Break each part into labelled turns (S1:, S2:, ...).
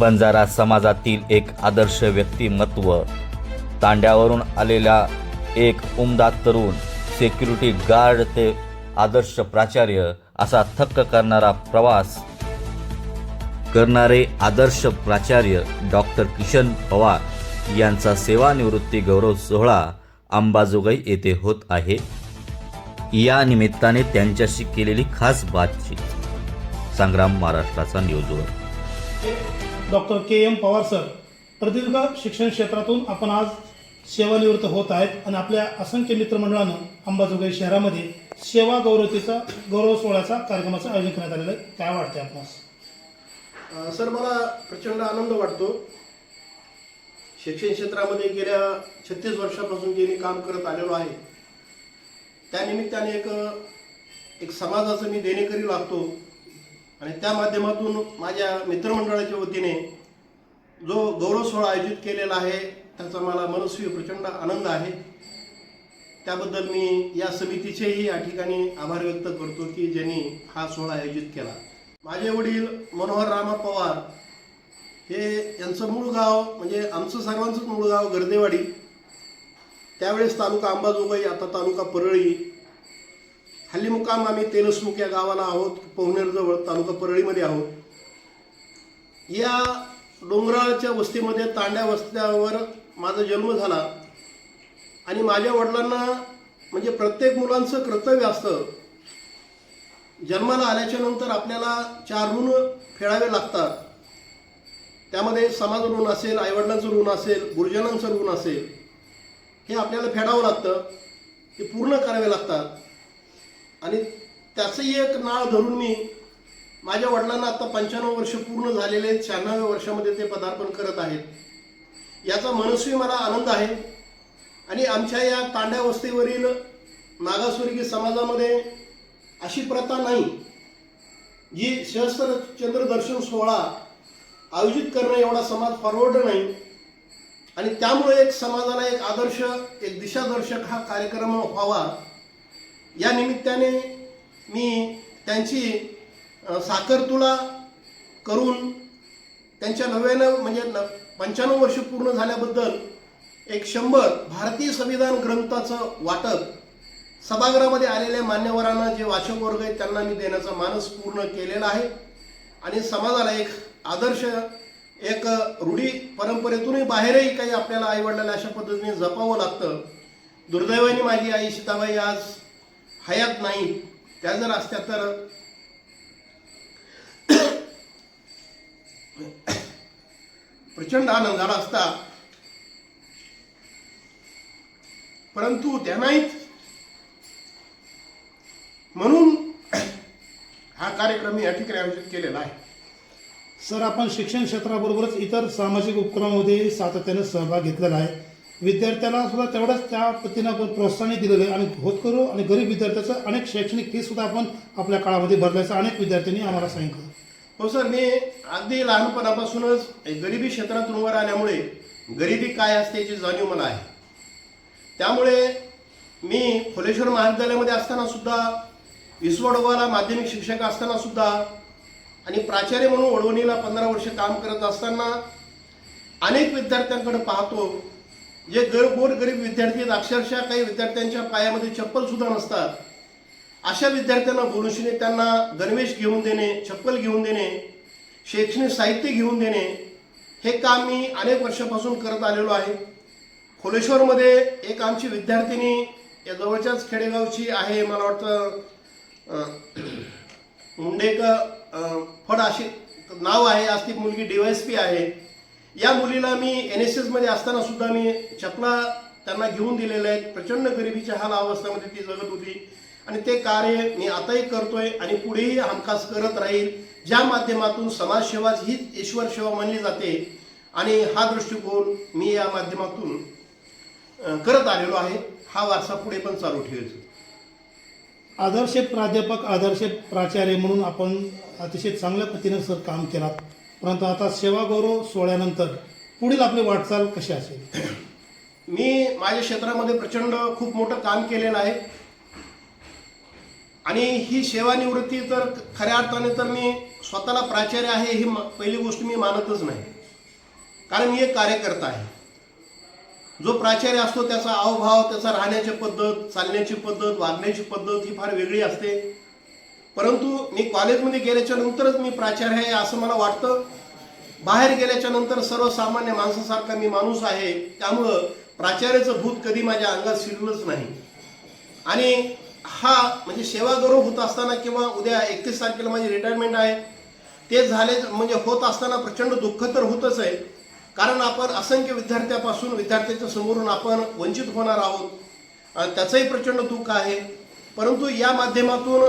S1: बंजारा समाजातील एक आदर्श व्यक्तिमत्व. तांड्यावरून आलेला एक उमदा तरुण सिक्युरिटी गार्ड ते आदर्श प्राचार्य असा थक्क करणारा प्रवास करणारे आदर्श प्राचार्य डॉक्टर किशन पवार यांचा सेवानिवृत्ती गौरव सोहळा अंबाजोगाई येथे होत आहे. या निमित्ताने त्यांच्याशी केलेली खास बातचीत. संग्राम महाराष्ट्राचा न्यूजवर
S2: doctor K M Pawar sir प्रदीर्घ शिक्षण क्षेत्रातून आपण आज सेवानिवृत्त होत आहेत आणि आपल्या असंख्य मित्रमंडळानं अंबाजोगाई शहरामध्ये सेवा गौरवतेचा गौरव सोहळ्याचा कार्यक्रमाचं आयोजन करण्यात आलेलं आहे. काय वाटते आपणास?
S3: सर मला प्रचंड आनंद वाटतो. शिक्षण क्षेत्रामध्ये गेल्या छत्तीस वर्षापासून जे मी काम करत आलेलो आहे त्यानिमित्ताने एक एक समाजाचं मी देणेकरी लागतो. आणि त्या माध्यमातून माझ्या मित्रमंडळाच्या वतीने जो गौरव सोहळा आयोजित केलेला आहे त्याचा मला मनस्वी प्रचंड आनंद आहे. त्याबद्दल मी या समितीचेही या ठिकाणी आभार व्यक्त करतो की ज्यांनी हा सोहळा आयोजित केला. माझे वडील मनोहर रामा पवार हे यांचं मूळ गाव म्हणजे आमचं सर्वांचंच मूळ गाव गर्देवाडी. त्यावेळेस तालुका अंबाजोगाई आता तालुका परळी. हल्ली मुकाम आम्ही तेलसमुख या गावाला आहोत पवनेरजवळ तालुका परळीमध्ये आहोत. या डोंगराळच्या वस्तीमध्ये तांड्या वस्त्यावर माझा जन्म झाला. आणि माझ्या वडिलांना म्हणजे प्रत्येक मुलांचं कर्तव्य असतं जन्माला आल्याच्यानंतर आपल्याला चार ऋण फेडावे लागतात. त्यामध्ये समाज ऋण असेल आईवडिलांचं ऋण असेल गुरुजनांचं ऋण असेल हे आपल्याला फेडावं लागतं ते पूर्ण करावे लागतात. आणि त्याचंही एक नाळ धरून मी माझ्या वडिलांना आता पंच्याण्णव वर्ष पूर्ण झालेले आहेत. शहाण्णव्या वर्षामध्ये ते पदार्पण करत आहेत. याचा मनस्वी मला आनंद आहे. आणि आमच्या या तांड्या वस्तीवरील मागासवर्गीय समाजामध्ये अशी प्रथा नाही जी सहस्त्र चंद्रदर्शन सोहळा आयोजित करणं एवढा समाज फॉरवर्ड नाही. आणि त्यामुळे एक समाजाला एक आदर्श एक दिशादर्शक हा कार्यक्रम व्हावा या निमित्ताने मी त्यांची साखरतुला करून त्यांच्या नव्याण्णव म्हणजे न पंच्याण्णव वर्ष पूर्ण झाल्याबद्दल एक शंभर भारतीय संविधान ग्रंथाचं वाटप सभागृहामध्ये आलेल्या मान्यवरांना जे वाचक वर्ग आहेत त्यांना मी देण्याचा मानस पूर्ण केलेला आहे. आणि समाजाला एक आदर्श एक रूढी परंपरेतूनही बाहेरही काही आपल्याला आईवडिलांना अशा पद्धतीने जपावं लागतं. दुर्दैवाने माझी आई सीताबाई आज हयात नाही. त्या जर असत्या तर प्रचंड आनंद झाला असता. परंतु त्या नाहीत. म्हणून हा कार्यक्रम मी या ठिकाणी आयोजित केलेला आहे.
S2: सर आपण शिक्षण क्षेत्राबरोबरच इतर सामाजिक उपक्रमामध्ये सातत्याने सहभाग घेतलेला आहे. विद्यार्थ्याला सुद्धा तेवढंच त्या पद्धतीनं आपण प्रोत्साहन दिलेलं आहे. आणि होतकरू आणि गरीब विद्यार्थ्याचं अनेक शैक्षणिक फी सुद्धा आपण आपल्या काळामध्ये भरल्याचं अनेक विद्यार्थ्यांनी आम्हाला सांगितलं.
S3: हो सर मी अगदी लहानपणापासूनच एक गरिबी क्षेत्रातून वर आल्यामुळे गरिबी काय असते याची जाणीव मला आहे. त्यामुळे मी फुलेश्वर महाविद्यालयामध्ये असताना सुद्धा विसवडोबाला माध्यमिक शिक्षक असताना सुद्धा आणि प्राचार्य म्हणून वडवणीला पंधरा वर्ष काम करत असताना अनेक विद्यार्थ्यांकडे पाहतो. जे गर गोर गरीब विद्यार्थी आहेत अक्षरशः काही विद्यार्थ्यांच्या पायामध्ये चप्पल सुद्धा नसतात. अशा विद्यार्थ्यांना बोलूशिने त्यांना गणवेश घेऊन देणे चप्पल घेऊन देणे शैक्षणिक साहित्य घेऊन देणे हे काम मी अनेक वर्षापासून करत आलेलो आहे. खोलेश्वरमध्ये एक आमची विद्यार्थिनी या जवळच्याच खेडेगावची आहे मला वाटतं मुंडेक फड अशी नाव आहे आज ती मुलगी डीवायसपी आहे. या मुलीला मी एन एस एसमध्ये असताना सुद्धा मी चपला त्यांना घेऊन दिलेल्या आहेत प्रचंड गरिबीच्या हाल अवस्थेमध्ये ती जगत होती. आणि ते कार्य मी आताही करतोय आणि पुढेही हमखास करत राहील. ज्या माध्यमातून समाजसेवाच हीच ईश्वर सेवा मानली जाते आणि हा दृष्टिकोन मी या माध्यमातून करत आलेलो आहे. हा वारसा पुढे पण चालू ठेवायचो
S2: आदर्श प्राध्यापक आदर्श प्राचार्य म्हणून आपण अतिशय चांगल्या पद्धतीनं सर काम केलात. परंतु आता सेवा गौरव सोहळ्यानंतर पुढील आपली वाटचाल कशी असेल?
S3: मी माझ्या क्षेत्रामध्ये प्रचंड खूप मोठं काम केलेलं आहे. आणि ही सेवानिवृत्ती तर खऱ्या अर्थाने तर मी स्वतःला प्राचार्य आहे ही पहिली गोष्ट मी मानतच नाही. कारण मी एक कार्यकर्ता आहे. जो प्राचार्य असतो त्याचा अवभाव त्याचा राहण्याची पद्धत चालण्याची पद्धत वागण्याची पद्धत ही फार वेगळी असते. परंतु मी कॉलेजमध्ये गेल्याच्या नंतरच मी प्राचार्य आहे असं मला वाटतं. बाहेर गेल्याच्यानंतर सर्वसामान्य माणसासारखा मी माणूस आहे. त्यामुळं प्राचार्याचं भूत कधी माझ्या अंगात शिरलंच नाही. आणि हा म्हणजे सेवागौरव होत असताना किंवा उद्या एकतीस तारखेला माझी रिटायरमेंट आहे. ते झाले म्हणजे होत असताना प्रचंड दुःख तर होतच आहे. कारण आपण असंख्य विद्यार्थ्यापासून विद्यार्थ्याच्या समोरून आपण वंचित होणार आहोत. त्याचंही प्रचंड दुःख आहे. परंतु या माध्यमातून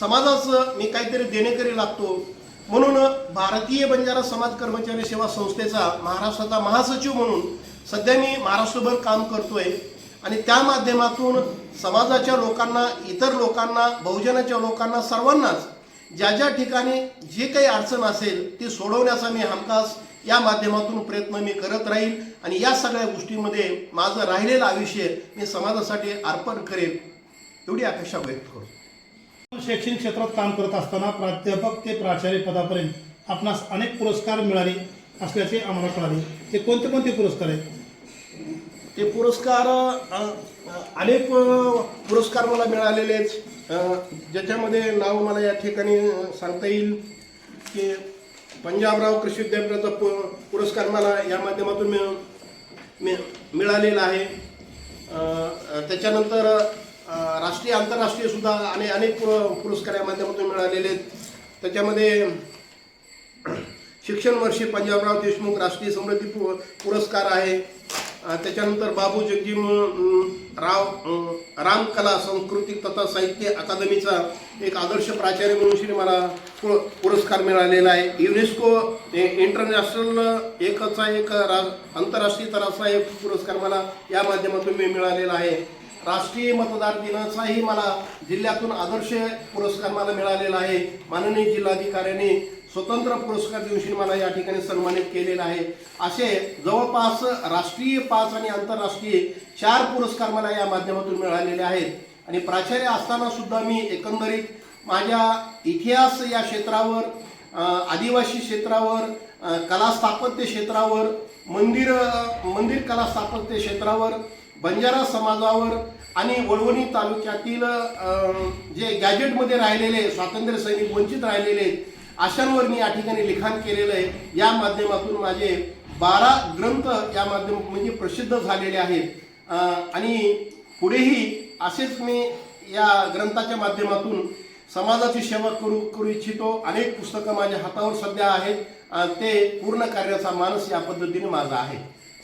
S3: समाजाचं मी काहीतरी देणेकरी लागतो. म्हणून भारतीय बंजारा समाज कर्मचारी सेवा संस्थेचा महाराष्ट्राचा महासचिव म्हणून सध्या मी महाराष्ट्रभर काम करतोय. आणि त्या माध्यमातून समाजाच्या लोकांना इतर लोकांना बहुजनाच्या लोकांना सर्वांनाच ज्या ज्या ठिकाणी जे काही अडचण असेल ती सोडवण्याचा मी हमखास या माध्यमातून प्रयत्न मी करत राहील. आणि या सगळ्या गोष्टींमध्ये माझं राहिलेलं आयुष्य मी समाजासाठी अर्पण करेल एवढी अपेक्षा व्यक्त करतो.
S2: शैक्षणिक क्षेत्रात काम करत असताना प्राध्यापक ते प्राचार्य पदापर्यंत आपणास अनेक पुरस्कार मिळाले असल्याचे आम्हाला कळाले. ते कोणते कोणते पुरस्कार आहेत?
S3: ते पुरस्कार अनेक पुरस्कार मला मिळालेले आहेत. ज्याच्यामध्ये नाव मला या ठिकाणी सांगता येईल की पंजाबराव कृषी विद्यापीठाचा पु पुरस्कार मला या माध्यमातून मिळालेला आहे. त्याच्यानंतर राष्ट्रीय आंतरराष्ट्रीय सुद्धा आणि अनेक पुर पुरस्कार या माध्यमातून मिळालेले आहेत. त्याच्यामध्ये शिक्षण वर्षी पंजाबराव देशमुख राष्ट्रीय समृद्धी पु- पुरस्कार आहे. त्याच्यानंतर बाबू जगजीम राव रामकला सांस्कृतिक तथा साहित्य अकादमीचा एक आदर्श प्राचार्य म्हणून श्री मला पु- पुरस्कार मिळालेला आहे. युनेस्को ए- इंटरनॅशनल एकचा एक रा आंतरराष्ट्रीय तराचा एक पुरस्कार मला या माध्यमातून मी मिळालेला आहे. राष्ट्रीय मतदार दिनाचाही मला जिल्ह्यातून आदर्श पुरस्कार मला मिळालेला आहे. माननीय जिल्हाधिकाऱ्यांनी स्वतंत्र पुरस्कार दिवशी मला या ठिकाणी सन्मानित केलेलं आहे. असे जवळपास राष्ट्रीय पाच आणि आंतरराष्ट्रीय चार पुरस्कार मला या माध्यमातून मिळालेले आहेत. आणि प्राचार्य असताना सुद्धा मी एकंदरीत माझ्या इतिहास या क्षेत्रावर आदिवासी क्षेत्रावर कला स्थापत्य क्षेत्रावर मंदिर मंदिर कला स्थापत्य क्षेत्रावर बंजारा समाजावर आणि वळवणी तालुक्यातील जे गॅजेटमध्ये राहिलेले स्वातंत्र्य सैनिक वंचित राहिलेले आहेत, अशांवर मी या ठिकाणी लिखाण केलेलं आहे. या माध्यमातून माझे बारा ग्रंथ या माध्यम म्हणजे प्रसिद्ध झालेले आहेत. आणि पुढेही असेच मी या ग्रंथाच्या माध्यमातून समाजाची सेवा करू करू इच्छितो. अनेक पुस्तकं माझ्या हातावर सध्या आहेत. ते पूर्ण करण्याचा मानस या पद्धतीने माझा आहे.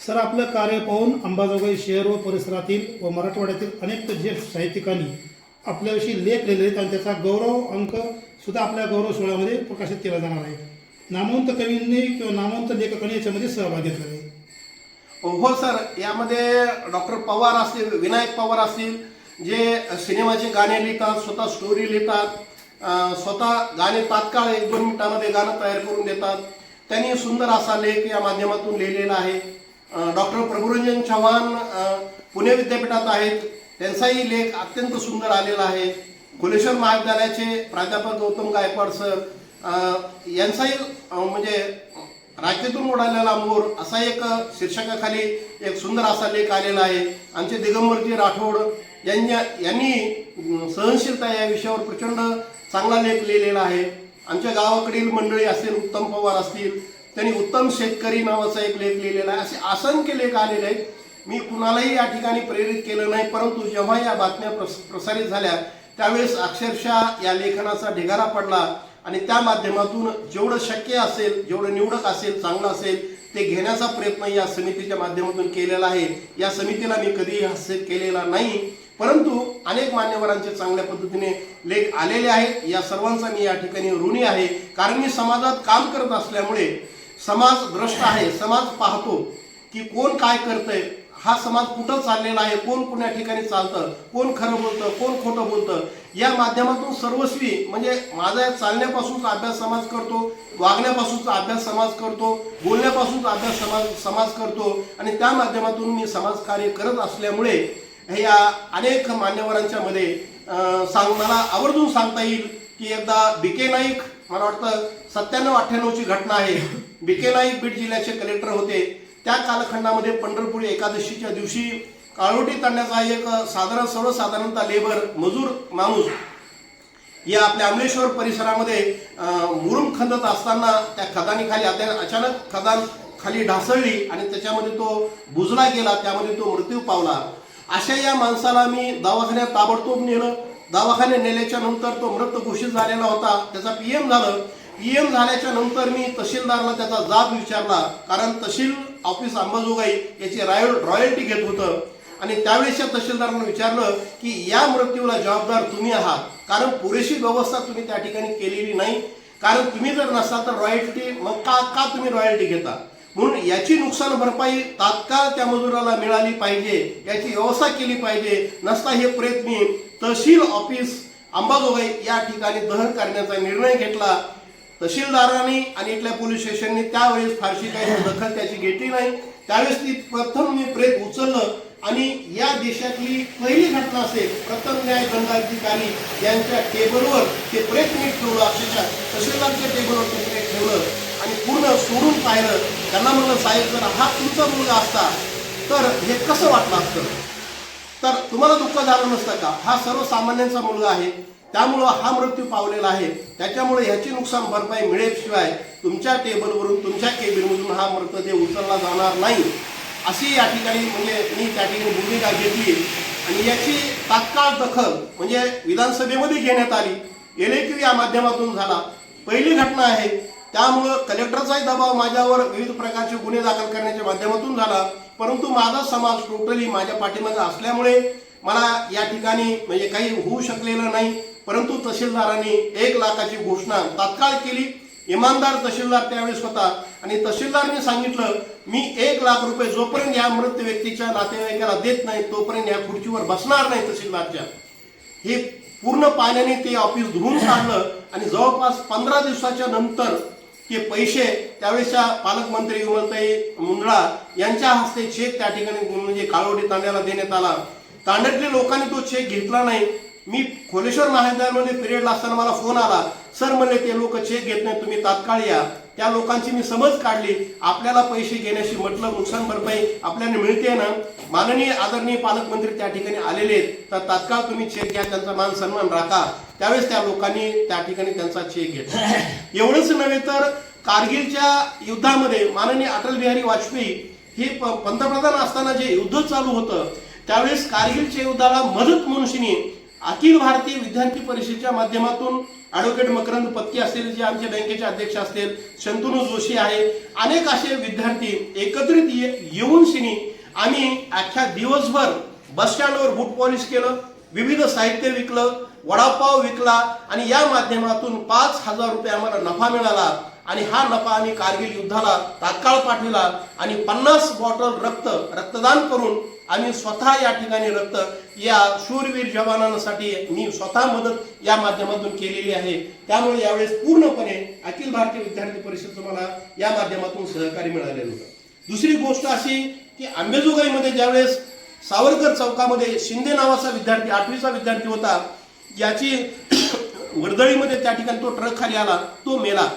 S2: सर आपलं कार्य पाहून अंबाजोगाई शहर व परिसरातील व मराठवाड्यातील अनेक ज्येष्ठ साहित्यिकांनी आपल्याविषयी लेख लिहिले आहेत आणि त्याचा गौरव अंक सुद्धा आपल्या गौरव सोहळ्यामध्ये प्रकाशित केला जाणार आहे. नामवंत कवींनी किंवा नामवंत लेखकांनी याच्यामध्ये सहभाग घेतला आहे.
S3: हो, हो सर. यामध्ये डॉक्टर पवार असतील विनायक पवार असतील जे सिनेमाचे गाणे लिहितात स्वतः स्टोरी लिहितात स्वतः गाणे तात्काळ एक दोन मिनिटामध्ये गाणं तयार करून देतात. त्यांनी सुंदर असा लेख या माध्यमातून लिहिलेला आहे. डॉक्टर प्रभुरंजन चव्हाण पुणे विद्यापीठात आहेत. त्यांचाही लेख अत्यंत सुंदर आलेला आहे. कुलेश्वर महाविद्यालयाचे प्राध्यापक गौतम गायकवाड सर यांचाही म्हणजे राज्यातून उडालेला मोर असा एक शीर्षकाखाली एक सुंदर असा लेख आलेला आहे. आमचे दिगंबरजी राठोड यांनी यांनी सहनशीलता या विषयावर प्रचंड चांगला लेख लिहिलेला आहे. आमच्या गावाकडील मंडळी असतील उत्तम पवार असतील त्यांनी उत्तम शेतकरी नावाचा एक लेख लिहिलेला आहे. असे असंख्य लेख आलेले आहेत. मी कुणालाही या ठिकाणी प्रेरित केलं नाही परंतु जेव्हा या बातम्या प्रस प्रसारित झाल्या त्यावेळेस अक्षरशः या लेखनाचा ढिगारा पडला आणि त्या माध्यमातून जेवढं शक्य असेल जेवढं निवडक असेल चांगलं असेल ते घेण्याचा प्रयत्न या समितीच्या माध्यमातून केलेला आहे. या समितीला मी कधीही हास्य केलेला नाही परंतु अनेक मान्यवरांचे चांगल्या पद्धतीने लेख आलेले आहेत. या सर्वांचा मी या ठिकाणी ऋणी आहे कारण मी समाजात काम करत असल्यामुळे समाज भ्रष्ट आहे समाज पाहतो की कोण काय करतंय हा समाज कुठं चाललेला आहे कोण कुण्या ठिकाणी चालतं कोण खरं बोलतं कोण खोटं बोलतं या माध्यमातून सर्वस्वी म्हणजे माझा चालण्यापासूनचा अभ्यास समाज करतो वागण्यापासूनचा अभ्यास समाज करतो बोलण्यापासूनचा अभ्यास समाज समाज करतो आणि त्या माध्यमातून मी समाजकार्य करत असल्यामुळे या अनेक मान्यवरांच्या मध्ये सांग मला आवर्जून सांगता येईल की एकदा बी के नाईक मला वाटतं सत्त्याण्णव अठ्ठ्याण्णवची घटना आहे. बिके नाईक बीड जिल्ह्याचे कलेक्टर होते. त्या कालखंडामध्ये पंढरपूर एकादशीच्या दिवशी काळोटी तांड्याचा एक साधारण सर्वसाधारणतः लेबर मजूर माणूस या आपल्या अमलेश्वर परिसरामध्ये मुरुम खंदत असताना त्या खदानीखाली आता अचानक खदान खाली ढासळली आणि त्याच्यामध्ये तो बुजला गेला. त्यामध्ये तो मृत्यू पावला. अशा या माणसाला मी दवाखान्यात ताबडतोब नेलं. दवाखान्यात नेल्याच्या नंतर तो मृत घोषित झालेला होता. त्याचा पी एम झालं. पीएम झाल्याच्यानंतर मी तहसीलदारला त्याचा जाब विचारला. कारण तहसील ऑफिस अंबाजोगाई याची रॉयल रॉयल्टी घेत होतं. आणि त्यावेळेसच्या तहसीलदारांना विचारलं की या मृत्यूला जबाबदार तुम्ही आहात. कारण पुरेशी व्यवस्था तुम्ही त्या ठिकाणी केलेली नाही. कारण तुम्ही जर नसाल तर रॉयल्टी मग का का तुम्ही रॉयल्टी घेता? म्हणून याची नुकसान भरपाई तात्काळ त्या मजुराला मिळाली पाहिजे याची व्यवस्था केली पाहिजे. नसता हे प्रयत्न तहसील ऑफिस अंबाजोगाई या ठिकाणी दहन करण्याचा निर्णय घेतला. तहसीलदारांनी आणि इथल्या पोलीस स्टेशननी त्यावेळेस फारशी काही दखल त्याची घेतली नाही. त्यावेळेस ती प्रथम मी प्रेत उचललं आणि या देशातली पहिली घटना असेल प्रथम न्याय दंडाधिकारी यांच्या टेबलवर ते प्रेत मी ठेवलं अक्षरशः तहसीलदारच्या टेबलवर ते प्रेत ठेवलं. आणि पूर्ण सोडून पाहिलं त्यांना म्हणलं साहेब जर हा तुमचा मुलगा असता तर हे कसं वाटलं असतं? तर तुम्हाला दुःख झालं नसतं का? हा सर्वसामान्यांचा मुलगा आहे. त्यामुळं हा मृत्यू पावलेला आहे. त्याच्यामुळे ह्याची नुकसान भरपाई मिळेशिवाय तुमच्या टेबलवरून तुमच्या केबिनमधून हा मृतदेह उचलला जाणार नाही. अशी या ठिकाणी म्हणजे मी त्या ठिकाणी भूमिका घेतली. आणि याची तात्काळ दखल म्हणजे विधानसभेमध्ये घेण्यात आली. एल या माध्यमातून झाला. पहिली घटना आहे त्यामुळं कलेक्टरचाही दबाव माझ्यावर विविध प्रकारचे गुन्हे दाखल करण्याच्या माध्यमातून झाला. परंतु माझा समाज टोटली माझ्या पाठीमागे असल्यामुळे मला या ठिकाणी म्हणजे काही होऊ शकलेलं नाही. परंतु तहसीलदारांनी एक लाखाची घोषणा तात्काळ केली. इमानदार तहसीलदार त्यावेळेस होता. आणि तहसीलदारने सांगितलं मी एक लाख रुपये जोपर्यंत या मृत व्यक्तीच्या नातेवाईकाला देत नाही तोपर्यंत या खुर्चीवर बसणार नाही तहसीलदारच्या. हे पूर्ण पाण्याने ते ऑफिस धुवून काढलं. आणि जवळपास पंधरा दिवसाच्या नंतर हे पैसे त्यावेळेसच्या पालकमंत्री विमलताई मुंदळा यांच्या हस्ते चेक त्या ठिकाणी म्हणजे काळवडी तांड्याला देण्यात आला. तांड्यातल्या लोकांनी तो चेक घेतला नाही. मी खोलेश्वर महाविद्यालयामध्ये पिरियडला असताना मला फोन आला. सर म्हणले ते लोक चेक घेत नाही तुम्ही तात्काळ या. त्या लोकांची मी समज काढली. आपल्याला पैसे घेण्याशी म्हटलं नुकसान भरपाई आपल्याला मिळते ना? माननीय आदरणीय पालकमंत्री त्या ठिकाणी आलेले तर तात्काळ तुम्ही चेक घ्या त्यांचा मान सन्मान राखा. त्यावेळेस त्या लोकांनी त्या ठिकाणी त्यांचा चेक घेतला. एवढंच नव्हे तर कारगिलच्या युद्धामध्ये माननीय अटल बिहारी वाजपेयी हे पंतप्रधान असताना जे युद्ध चालू होतं त्यावेळेस कारगिलच्या युद्धाला मदत म्हणून अखिल भारतीय विद्यार्थी परिषदेच्या माध्यमातून ॲडव्होकेट मकरंद पत्की असतील जे आमच्या बँकेचे अध्यक्ष असतील शंतनू जोशी आहे अनेक असे विद्यार्थी एकत्रित येऊन शिनी आम्ही अख्ख्या दिवसभर बस स्टँडवर बूट पॉलिश केलं विविध साहित्य विकलं वडापाव विकला आणि या माध्यमातून पाच हजार रुपये आम्हाला नफा मिळाला. आणि हा नफा आम्ही कारगिल युद्धाला तात्काळ पाठविला आणि पन्नास बॉटल रक्त रक्तदान करून आम्ही स्वतः या ठिकाणी रक्त या शूरवीर जवानांसाठी मी स्वतः मदत या माध्यमातून केलेली आहे. त्यामुळे यावेळेस पूर्णपणे अखिल भारतीय विद्यार्थी परिषदचं मला या माध्यमातून सहकार्य मिळालेलं होतं. दुसरी गोष्ट अशी की आंबेजोगाईमध्ये ज्यावेळेस सावरकर चौकामध्ये शिंदे नावाचा विद्यार्थी आठवीचा विद्यार्थी होता याची वर्दळीमध्ये त्या ठिकाणी तो ट्रक खाली आला तो मेला.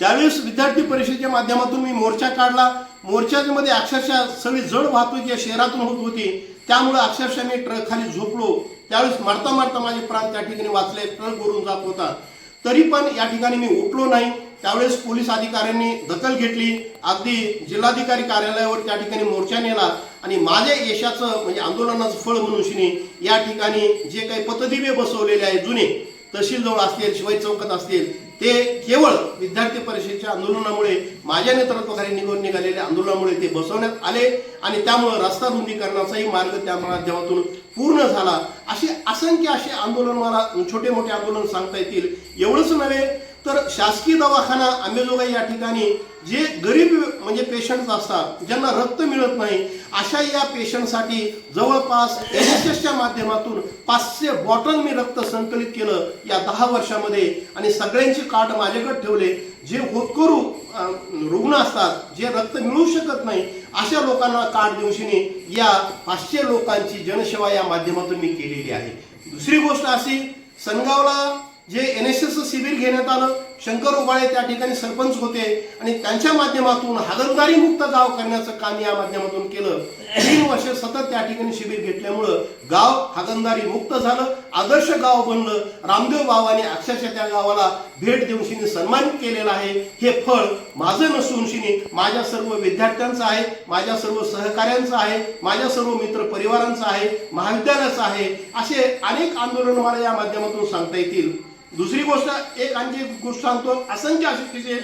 S3: त्यावेळेस विद्यार्थी परिषदेच्या माध्यमातून मी मोर्चा काढला. मोर्चामध्ये अक्षरशः सगळी जड वाहतूक या शहरातून होत होती. त्यामुळे अक्षरशः मी ट्रक खाली झोपलो. त्यावेळेस मारता मारता माझे प्राण त्या ठिकाणी वाचले ट्रक वरून जात होता. तरी पण या ठिकाणी मी उठलो नाही. त्यावेळेस पोलीस अधिकाऱ्यांनी दखल घेतली. अगदी जिल्हाधिकारी कार्यालयावर त्या ठिकाणी मोर्चा नेला. आणि माझ्या यशाचं म्हणजे आंदोलनाचं फळ म्हणून या ठिकाणी जे काही पतदिवे बसवलेले आहेत जुने तहसीलजवळ असतील शिवाय चौकात असतील ते केवळ विद्यार्थी परिषदेच्या आंदोलनामुळे माझ्या नेतृत्वाखाली निघून निघालेल्या आंदोलनामुळे ते बसवण्यात आले आणि त्यामुळे रस्ता रुंदीकरणाचाही मार्ग त्या माध्यमातून पूर्ण झाला. असे असंख्य असे आंदोलन मला छोटे मोठे आंदोलन सांगता येतील. एवढंच नव्हे तर शासकीय दवाखाना आंबेजोगाई या ठिकाणी जे गरीब म्हणजे पेशंट असतात ज्यांना रक्त मिळत नाही अशा या पेशंटसाठी जवळपास एन एस एसच्या माध्यमातून पाचशे बॉटल मी रक्त संकलित केलं या दहा वर्षामध्ये. आणि सगळ्यांचे कार्ड माझ्याकडे ठेवले. जे होतकरू रुग्ण असतात जे रक्त मिळू शकत नाही अशा लोकांना कार्ड दिवशीने या पाचशे लोकांची जनसेवा या माध्यमातून मी केलेली आहे. दुसरी गोष्ट अशी सनगावला जे एन एस एस शिबिर घेण्यात आलं शंकर उबाळे त्या ठिकाणी सरपंच होते आणि त्यांच्या माध्यमातून हागणदारी मुक्त गाव करण्याचं काम या माध्यमातून केलं. तीन वर्ष सतत त्या ठिकाणी शिबिर घेतल्यामुळं गाव हागणदारी मुक्त झालं आदर्श गाव बनलं. रामदेव बाबांनी अक्षरशः त्या गावाला भेट देऊन शिनी सन्मानित केलेलं आहे. हे फळ माझं नसून शिनी माझ्या सर्व विद्यार्थ्यांचं आहे माझ्या सर्व सहकाऱ्यांचं आहे माझ्या सर्व मित्र परिवारांचं आहे महाविद्यालयाचं आहे. असे अनेक आंदोलन मला या माध्यमातून सांगता येतील. दुसरी गोष्ट एक आणखी गोष्ट सांगतो. असंख्य असे तिचे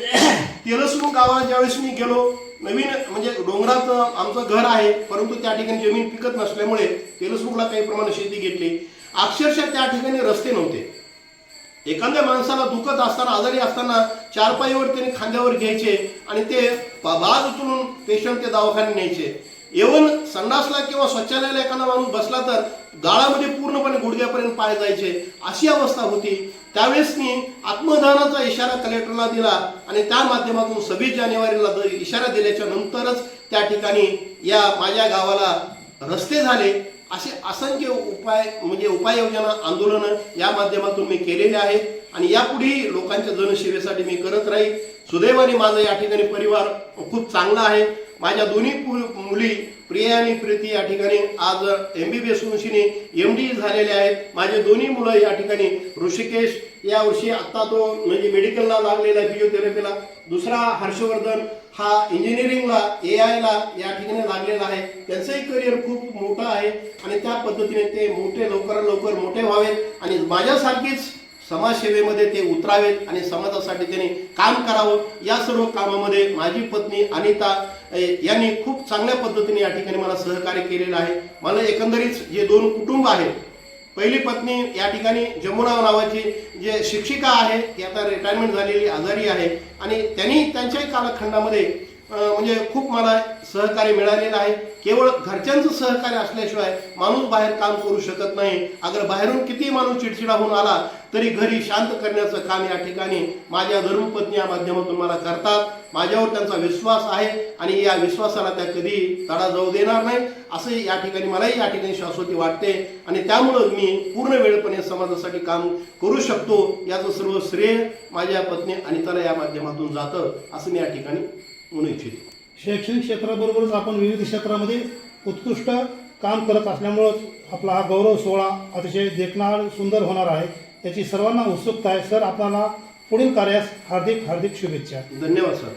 S3: तेलसू गावाला ज्यावेळेस मी गेलो नवीन म्हणजे डोंगरात आमचं घर आहे परंतु त्या ठिकाणी जमीन पिकत नसल्यामुळे तेलसमुखला काही प्रमाणात शेती घेतली. अक्षरशः त्या ठिकाणी रस्ते नव्हते. एखाद्या माणसाला दुखत असताना आजारी असताना चारपाईवर त्यांनी खांद्यावर घ्यायचे आणि ते बाज उचलून पेशंट ते दवाखान्यात न्यायचे. येऊन संडासला किंवा शौचालयाला एखादा माणूस बसला तर गाळामध्ये पूर्णपणे गुडघ्यापर्यंत पाय जायचे. अशी अवस्था होती. त्यावेळेस मी आत्मदानाचा इशारा कलेक्टरला दिला आणि त्या माध्यमातून सव्वीस जानेवारीला इशारा दिल्याच्या नंतरच त्या ठिकाणी या माझ्या गावाला रस्ते झाले. असे असंख्य उपाय म्हणजे उपाययोजना आंदोलनं या माध्यमातून मी केलेले आहेत. आणि यापुढेही लोकांच्या जनसेवेसाठी मी करत राहील. सुदैवाने माझा या ठिकाणी परिवार खूप चांगला आहे. माझ्या दोन्ही पु- मुली प्रिया आणि प्रीती या ठिकाणी आज M B B S M D झालेले आहेत. माझे दोन्ही मुलं या ठिकाणी ऋषिकेश या वर्षी आत्ता तो म्हणजे मेडिकलला लागलेला आहे फिजिओथेरपीला दुसरा हर्षवर्धन हा इंजिनिअरिंगला ए आयला या ठिकाणी लागलेला आहे. त्यांचंही करिअर खूप मोठं आहे आणि त्या पद्धतीने ते मोठे लवकरात लवकर मोठे व्हावेत. आणि माझ्यासारखीच समाजसेवेमध्ये ते उतरावेत आणि समाजासाठी त्यांनी काम करावं. या सर्व कामामध्ये माझी पत्नी अनिता यांनी खूप चांगल्या पद्धतीने या ठिकाणी मला सहकार्य केलेलं आहे. मला एकंदरीत जे दोन कुटुंब आहेत पहिली पत्नी या ठिकाणी जमुना नावाची जे शिक्षिका आहे ती आता रिटायरमेंट झालेली आजारी आहे आणि त्यांनी त्यांच्याही कालखंडामध्ये म्हणजे खूप मला सहकार्य मिळालेलं आहे. केवळ घरच्यांचं सहकार्य असल्याशिवाय माणूस बाहेर काम करू शकत नाही. अगर बाहेरून किती माणूस चिडचिडा होऊन आला तरी घरी शांत करण्याचं काम या ठिकाणी माझ्या धर्मपत्नी या माध्यमातून मला करतात. माझ्यावर त्यांचा विश्वास आहे आणि या विश्वासाला त्या कधी तडा जाऊ देणार नाही असं या ठिकाणी मलाही या ठिकाणी शाश्वती वाटते. आणि त्यामुळं मी पूर्ण वेळपणे समाजासाठी काम करू शकतो याचं सर्व श्रेय माझ्या पत्नी अनिताला या माध्यमातून जातं असं मी या ठिकाणी म्हणू इच्छितो.
S2: शैक्षणिक क्षेत्राबरोबरच आपण विविध क्षेत्रामध्ये उत्कृष्ट काम करत असल्यामुळं आपला हा गौरव सोहळा अतिशय देखणार सुंदर होणार आहे. याची सर्वांना उत्सुकता आहे. सर आपल्याला पुढील कार्यास हार्दिक हार्दिक शुभेच्छा.
S3: धन्यवाद सर.